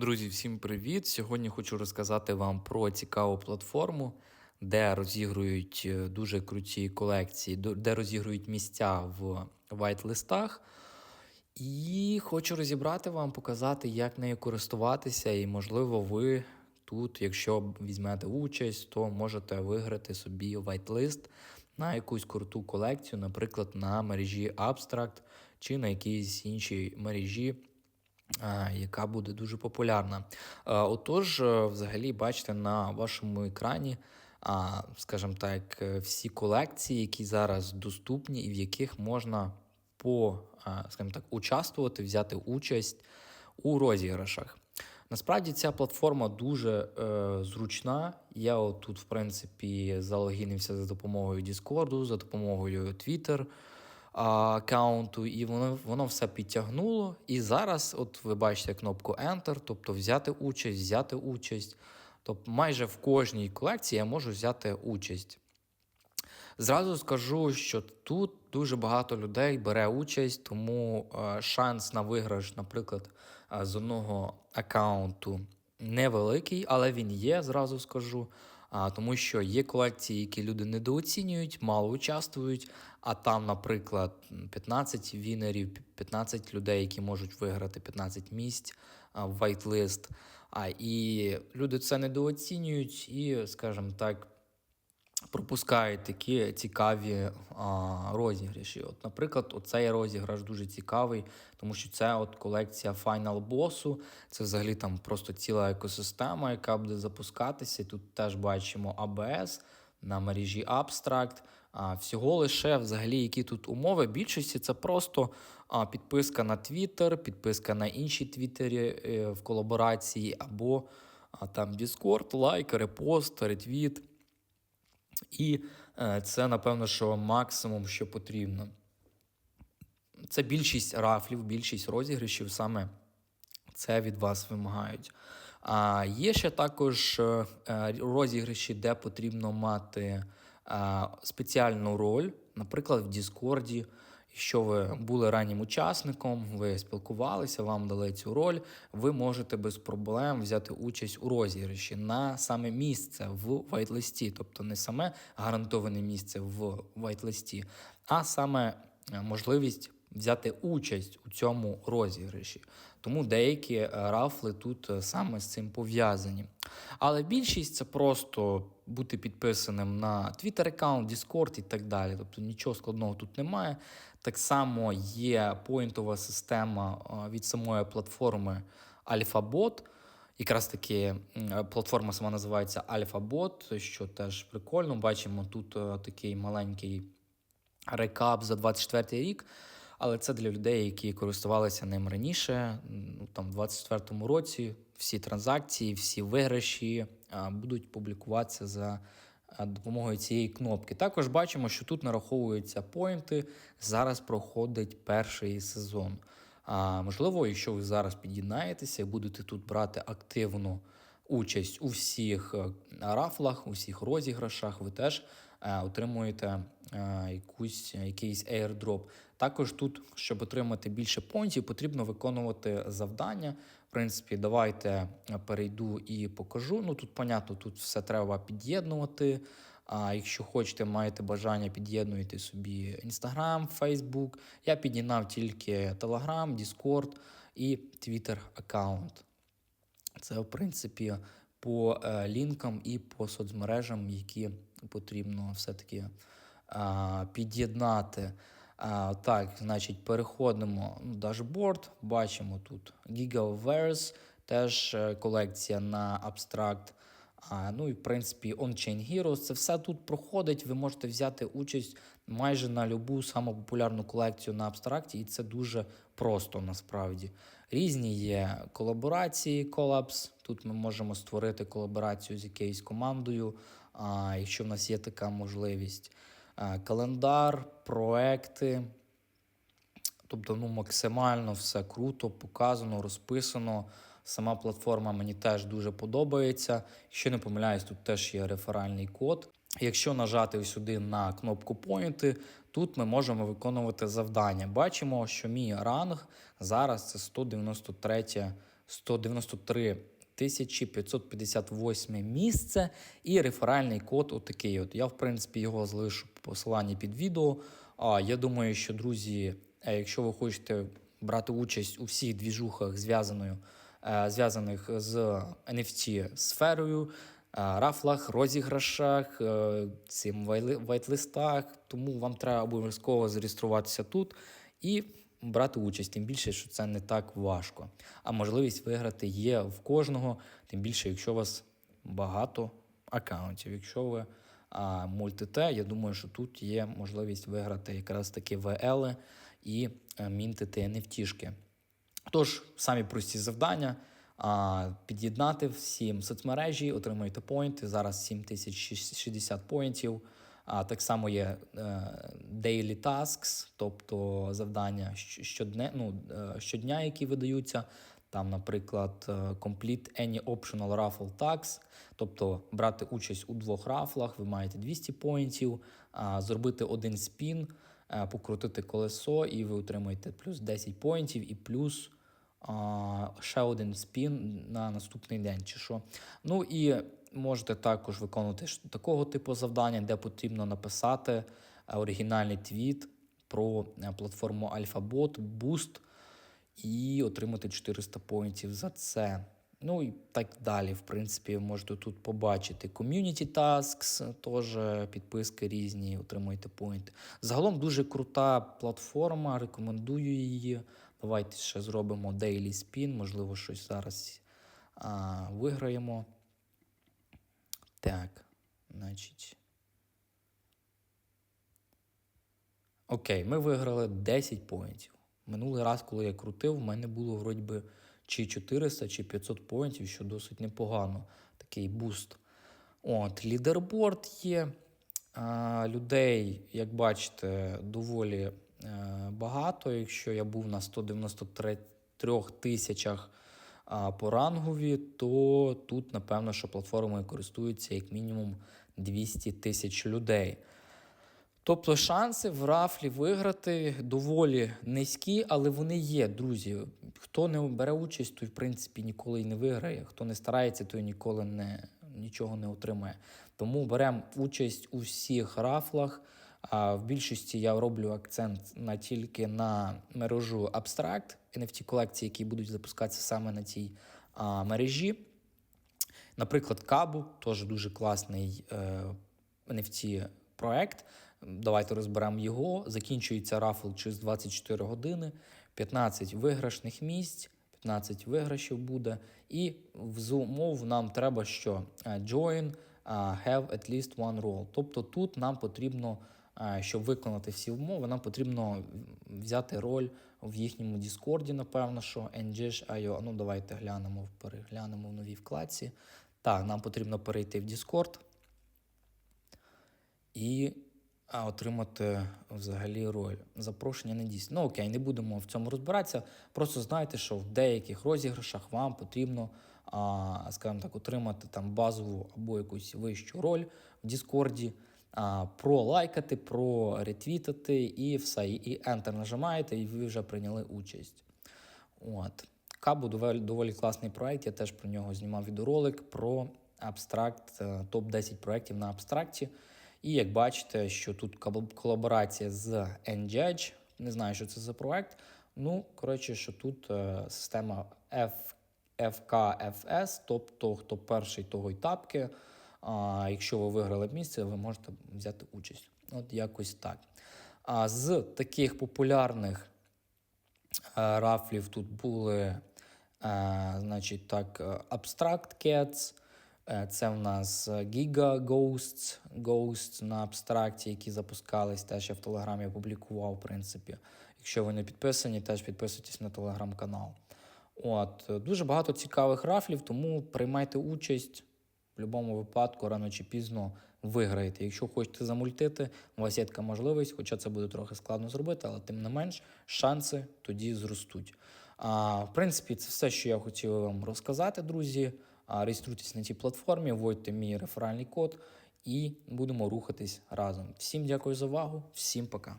Друзі, всім привіт! Сьогодні хочу розказати вам про цікаву платформу, де розігрують е, дуже круті колекції, де розігрують місця в вайт-листах. І хочу розібрати вам, показати, як нею користуватися, і, можливо, ви тут, якщо візьмете участь, то можете виграти собі вайт-лист на якусь круту колекцію, наприклад, на мережі Abstract чи на якійсь іншій мережі. А, Яка буде дуже популярна. Отож, е, взагалі, бачите на вашому екрані, скажімо так, е, всі колекції, які зараз доступні і в яких можна по, скажімо так, участвувати, взяти участь у розіграшах. Насправді ця платформа дуже е, зручна. Я отут, в принципі, залогінився за допомогою Discord, за допомогою Twitter аккаунту, і воно, воно все підтягнуло. І зараз, от ви бачите кнопку Enter, тобто взяти участь, взяти участь. Тобто майже в кожній колекції я можу взяти участь. Зразу скажу, що тут дуже багато людей бере участь, тому е, шанс на виграш, наприклад, е, з одного аккаунту невеликий, але він є, зразу скажу. А, тому що є колекції, які люди недооцінюють, мало участвують, а там, наприклад, 15 вінерів, 15 людей, які можуть виграти 15 місць в вайтлист. А, і люди це недооцінюють і, скажімо так, пропускають такі цікаві а, розіграші. От, наприклад, оцей розіграш дуже цікавий, тому що це от колекція Final Boss. Це взагалі там просто ціла екосистема, яка буде запускатися. Тут теж бачимо ABS на мережі Abstract. А, всього лише взагалі, які тут умови. Більшості це просто а, підписка на Twitter, підписка на інші твіттері е, в колаборації, або а, там Discord, лайк, репост, ретвіт. І е, це, напевно, що максимум, що потрібно. Це більшість рафлів, більшість розіграшів саме це від вас вимагають. А є ще також е, е, розіграші, де потрібно мати спеціальну роль, наприклад, в Діскорді. Якщо ви були раннім учасником, ви спілкувалися, вам дали цю роль, ви можете без проблем взяти участь у розіграші на саме місце в вайтлисті, тобто не саме гарантоване місце в вайтлисті, а саме е, можливість взяти участь у цьому розіграші. Тому деякі е, рафли тут е, саме з цим пов'язані. Але більшість це просто бути підписаним на Twitter аккаунт, Discord і так далі. Тобто нічого складного тут немає. Так само є поінтова система е, від самої платформи AlphaBot. Якраз таки платформа сама називається AlphaBot, що теж прикольно. Бачимо тут е, такий маленький рекап за 24 рік. Але це для людей, які користувалися ним раніше. Ну, там, в 24-му році всі транзакції, всі виграші будуть публікуватися за допомогою цієї кнопки. Також бачимо, що тут нараховуються поінти. Зараз проходить перший сезон. А, можливо, якщо ви зараз під'єднаєтеся і будете тут брати активну участь у всіх е, рафлах, у всіх розіграшах, ви теж е, отримуєте е, якусь, якийсь airdrop. Також тут, щоб отримати більше понтів, потрібно виконувати завдання. В принципі, давайте е, перейду і покажу. Ну тут, понятно, тут все треба під'єднувати. А якщо хочете, маєте бажання, під'єднуйте собі Instagram, Facebook. Я під'єднав тільки Telegram, Discord і Twitter аккаунт. Це, в принципі, по е, лінкам і по соцмережам, які потрібно все-таки під'єднати. А, так, значить, переходимо в дашборд. Бачимо тут Gigaverse, теж е, колекція на абстракт. А, ну і в принципі On-Chain Heroes. Це все тут проходить. Ви можете взяти участь майже на любу саму популярну колекцію на абстракті, і це дуже просто насправді. Різні є колаборації, колапс. Тут ми можемо створити колаборацію з якоюсь командою, а, якщо в нас є така можливість. А, календар, проекти. Тобто, ну, максимально все круто, показано, розписано. Сама платформа мені теж дуже подобається. Якщо не помиляюсь, тут теж є реферальний код. Якщо нажати сюди на кнопку Поінти, тут ми можемо виконувати завдання. Бачимо, що мій ранг зараз це 193 193 тисячі 558 місце і реферальний код отакий. От я, в принципі, його залишу в посиланні під відео. А я думаю, що друзі, е, якщо ви хочете брати участь у всіх двіжухах, е, зв'язаних з NFT сферою, е, рафлах, розіграшах, цим вайт-листах, тому вам треба обов'язково зареєструватися тут і брати участь, тим більше, що це не так важко. А можливість виграти є в кожного, тим більше, якщо у вас багато аккаунтів. Якщо ви а, мультите, я думаю, що тут є можливість виграти якраз таки ВЛ і е, мінтити NFT-шки. Тож, самі прості завдання. Під'єднати всім соцмережі, отримуєте поінти. Зараз 7060 поінтів. А так само є е, daily tasks, тобто завдання щ- щодне, ну, е, щодня, які видаються. Там, наприклад, е, complete any optional raffle tags, тобто брати участь у двох рафлах, ви маєте 200 поінтів, зробити один спін, покрутити колесо, і ви отримаєте плюс 10 поінтів і плюс ще один спін на наступний день. Чи що. Ну і можете також виконувати такого типу завдання, де потрібно написати е, оригінальний твіт про е, платформу Alphabot Boost і отримати 400 поінтів за це. Ну і так далі. В принципі, можете тут побачити Community Tasks, теж підписки різні, отримуєте поінти. Загалом дуже крута платформа, рекомендую її. Давайте ще зробимо Daily Spin, можливо, щось зараз а, виграємо. Так, значить. Окей, ми виграли 10 поінтів. Минулий раз, коли я крутив, в мене було вроді би чи 400, чи 500 поінтів, що досить непогано. Такий буст. От, лідерборд є. А, людей, як бачите, доволі е, багато. Якщо я був на 193 тисячах а, по рангові, то тут, напевно, що платформою користуються як мінімум 200 тисяч людей. Тобто шанси в рафлі виграти доволі низькі, але вони є, друзі. Хто не бере участь, той в принципі ніколи й не виграє. Хто не старається, той ніколи не, нічого не отримає. Тому беремо участь у всіх рафлах. А в більшості я роблю акцент на тільки на мережу Abstract, NFT колекції, які будуть запускатися саме на цій а, мережі. Наприклад, Кабу теж дуже класний е, NFT проект. Давайте розберемо його. Закінчується рафл через 24 години, 15 виграшних місць, 15 виграшів буде. І з умов нам треба що? Е, Join, е, have at least one role. Тобто тут нам потрібно, щоб виконати всі умови, нам потрібно взяти роль в їхньому Діскорді, напевно, що NGH.io. Ну, давайте глянемо, переглянемо в новій вкладці. Так, нам потрібно перейти в Discord і отримати взагалі роль. Запрошення не дійсно. Ну окей, не будемо в цьому розбиратися. Просто знайте, що в деяких розіграшах вам потрібно, скажімо так, отримати там базову або якусь вищу роль в Діскорді, пролайкати, проретвітати і все. І- Enter нажимаєте, і ви вже прийняли участь. От. Кабу доволі, доволі класний проект. Я теж про нього знімав відеоролик про абстракт, е, топ-10 проєктів на абстракті. І як бачите, що тут колаборація з NGEdge, не знаю, що це за проект. Ну, коротше, що тут е, система F, FKFS, тобто хто перший, того й тапки. А якщо ви виграли місце, ви можете взяти участь. От якось так. А з таких популярних е, рафлів тут були, е, значить, так, е, Abstract Cats, це в нас Giga Ghosts, Ghosts на абстракті, які запускались. Теж я в Телеграмі опублікував, в принципі. Якщо ви не підписані, теж підписуйтесь на телеграм-канал. От, дуже багато цікавих рафлів, тому приймайте участь. Будь-якому випадку, рано чи пізно виграєте. Якщо хочете замультити, у вас є така можливість, хоча це буде трохи складно зробити, але тим не менш шанси тоді зростуть. А, в принципі, це все, що я хотів вам розказати, друзі. А, реєструйтесь на цій платформі, вводьте мій реферальний код і будемо рухатись разом. Всім дякую за увагу, всім пока.